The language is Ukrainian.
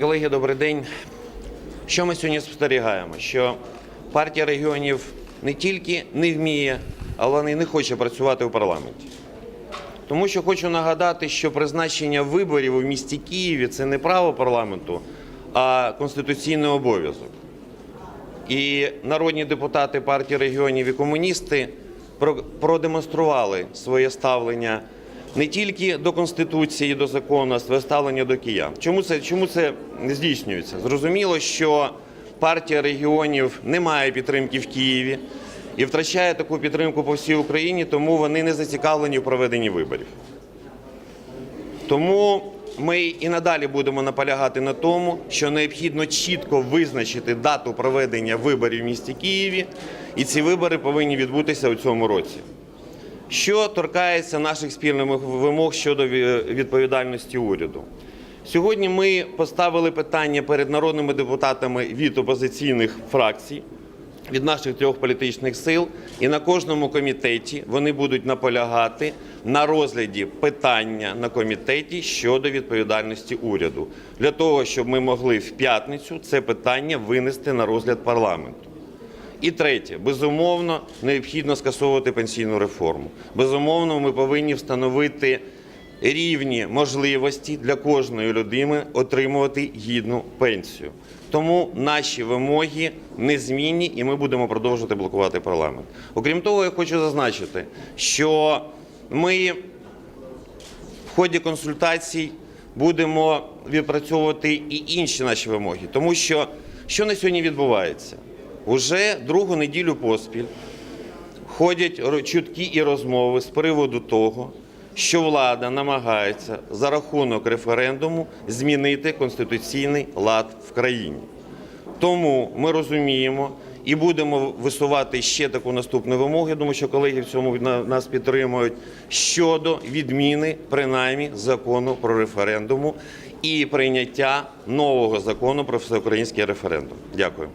Колеги, добрий день. Що ми сьогодні спостерігаємо? Що партія регіонів не тільки не вміє, але і не хоче працювати у парламенті. Тому що хочу нагадати, що призначення виборів у місті Києві це не право парламенту, а конституційний обов'язок. І народні депутати партії регіонів і комуністи про- продемонстрували своє ставлення не тільки до конституції, до закону, а ставлення до киян. Чому це чому це здійснюється? Зрозуміло, що партія регіонів не має підтримки в Києві і втрачає таку підтримку по всій Україні, тому вони не зацікавлені в проведенні виборів. Тому ми і надалі будемо наполягати на тому, що необхідно чітко визначити дату проведення виборів в місті Києві, і ці вибори повинні відбутися у цьому році. Що торкається наших спільних вимог щодо відповідальності уряду. Сьогодні ми поставили питання перед народними депутатами від опозиційних фракцій, від наших трьох політичних сил, і на кожному комітеті вони будуть наполягати на розгляді питання на комітеті щодо відповідальності уряду, для того, щоб ми могли в п'ятницю це питання винести на розгляд парламенту. І третє, безумовно, необхідно скасовувати пенсійну реформу. Безумовно, ми повинні встановити рівні можливості для кожної людини отримувати гідну пенсію. Тому наші вимоги незмінні, і ми будемо продовжувати блокувати парламент. Окрім того, я хочу зазначити, що ми в ході консультацій будемо відпрацьовувати і інші наші вимоги, тому що що на сьогодні відбувається? Уже другу неділю поспіль ходять чутки і розмови з приводу того, що влада намагається за рахунок референдуму змінити конституційний лад в країні. Тому ми розуміємо і будемо висувати ще таку наступну вимогу. Я думаю, що колеги в цьому нас підтримують щодо відміни принаймні закону про референдуму і прийняття нового закону про всеукраїнський референдум. Дякую.